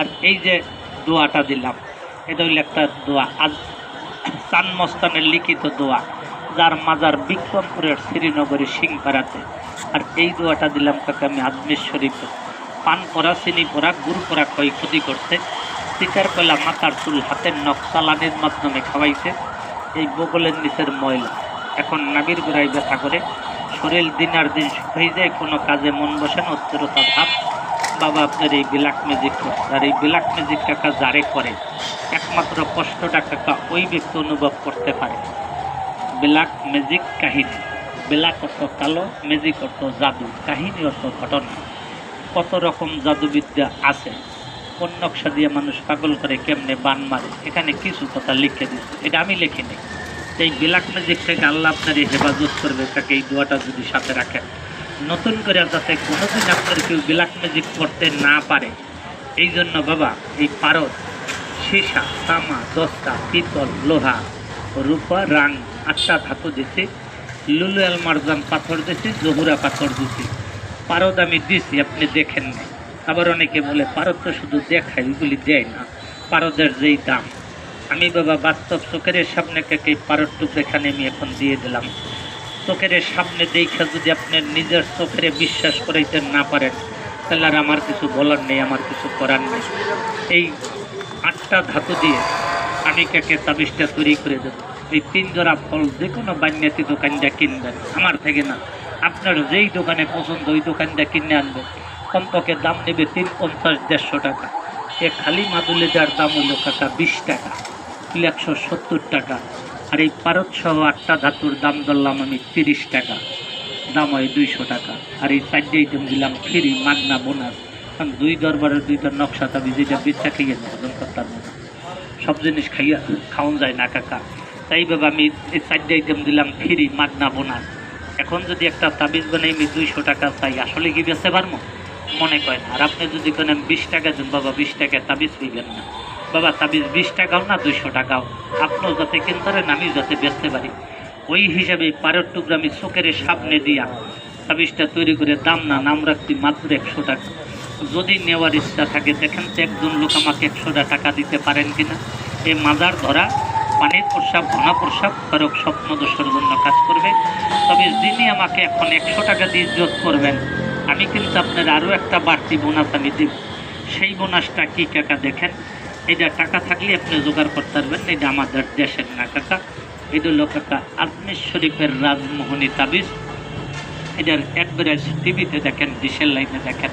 আর এই যে দোয়াটা দিলাম, এটা হইল একটা দোয়া। আজ চান মস্তানের লিখিত দোয়া, যার মাজার বিক্রমপুরের শ্রীনগরে সিংপাড়াতে। আর এই দোয়াটা দিলাম কাকে আমি আজমের শরীফে। পান পরা, চিনি পরা, গুড় পরা ক্ষয়ক্ষতি করতে শিকার কয়লা মাথার চুল হাতের নখ চালানের মাধ্যমে খাওয়াইছে। এই বগলের নিচের ময়লা। এখন নাবির গোড়ায় ব্যথা করে। শরীর দিন আর দিন শুকিয়ে যায়, কোনো কাজে মন বসে না, অস্থিরতা ভাব। বাবা আপনার এই ব্ল্যাক ম্যাজিক করছে আর এই ব্ল্যাক ম্যাজিক কাকা যারে করে, একমাত্র কষ্টটা কাকা ওই ব্যক্তি অনুভব করতে পারে। ব্ল্যাক ম্যাজিক কাহিনী, ব্ল্যাক অর্থ কালো, ম্যাজিক অর্থ জাদু, কাহিনী অর্থ ঘটনা। কত রকম জাদুবিদ্যা আছে। কোন নকশা দিয়ে মানুষ পাগল করে, কেমনে বান মারে, এখানে কিছু কথা লিখে দিচ্ছে এটা আমি লিখিনি। এই ব্ল্যাক ম্যাজিক থেকে আল্লাহ আপনার হেফাজত করবে, তাকে এই দোয়াটা যদি সাথে রাখেন। নতুন করে যাতে কোনোদিন আপনার কেউ ব্ল্যাক ম্যাজিক করতে না পারে, এই জন্য বাবা, এই পারদ, সীসা, তামা, দস্তা, পিতল, লোহা, রূপা, রাং আটটা ধাতু দিছি, লুলু মারজান পাথর দিছি, জহুরা পাথর দিছি। পারদ আমি দিছি, আপনি দেখেন নাই। আবার অনেকে বলে, পারদ তো শুধু দেখায় ওইগুলি দেয় না, পারদের যেই দাম। আমি বাবা বাস্তব চোখের সামনে থেকে পারদ টুকরে এখানে আমি এখন দিয়ে দিলাম। চোখের সামনে দেখা যদি আপনি নিজের চোখের বিশ্বাস করাইতে না পারেন, তাহলে আর আমার কিছু বলার নেই, আমার কিছু করার নেই। এই আটটা ধাতু দিয়ে আমি কাকে তাবিজটা তৈরি করে দেব। এই তিন জোড়া ফল যে কোনো বান্যাতি দোকানটা কিনবেন। আমার থেকে না, আপনার যেই দোকানে পছন্দ, ওই দোকানটা কিনে আনবেন। কমপক্ষে দাম নেবে তিন পঞ্চাশ, দেড়শো টাকা। এ খালি মাদুলে যার দাম হলো কাকা বিশ টাকা, একশো সত্তর টাকা। আর এই সহ আটটা ধাতুর দাম ধরলাম আমি তিরিশ টাকা। দাম হয় দুইশো টাকা। আর এই চারটে আইটেম দিলাম ফ্রি মাগনা, বোনাস। কারণ দুই দরবারের দুইটা নকশা তাবি যেটা বেচা খাইয়ে হজম করতাম না। সব জিনিস খাইয়া খাওয়ান যায় না কাকা। তাই বাবা আমি এই চারটে আইটেম দিলাম ফ্রি মাগনা, বোনাস। এখন যদি একটা তাবিজ বানাই, আমি দুইশো টাকা চাই। আসলে কি বেচতে পারব? মনে করেন আর আপনি যদি কোনো বিশ টাকা দেন, বাবা, বিশ টাকা তাবিজ হইবেন না। বাবা, তাবিজ বিশ টাকাও না দুইশো টাকাও? আপনিও যাতে কিনতে পারেন আমিও যাতে বেচতে পারি। ওই হিসাবে পারের টুকরা আমি চোখের সামনে দিয়া তাবিজটা তৈরি করে দাম না, নাম রাখছি মাত্র একশো টাকা। যদি নেওয়ার ইচ্ছা থাকে, দেখেন তো একজন লোক আমাকে একশোটা টাকা দিতে পারেন কিনা। এই মাজার ধরা, পানির প্রসাব, ঘনা প্রস্রাব কারক স্বপ্ন দোষের জন্য কাজ করবে। তবে যিনি আমাকে এখন একশো টাকা দিয়ে ইজ্জত করবেন, আমি কিন্তু আপনার আরও একটা বাড়তি বোনাস আমি দিব। সেই বোনাসটা কি, কাকা, দেখেন। এটা টাকা থাকলে আপনি জোগাড় করতে পারবেন। এটা আমাদের দেশের না কাকা এটা হলো একটা আজমির শরীফের রাজমোহনী তাবিজ। এটার অ্যাডভার্টাইজ টিভিতে দেখেন ডিশের লাইনে দেখেন।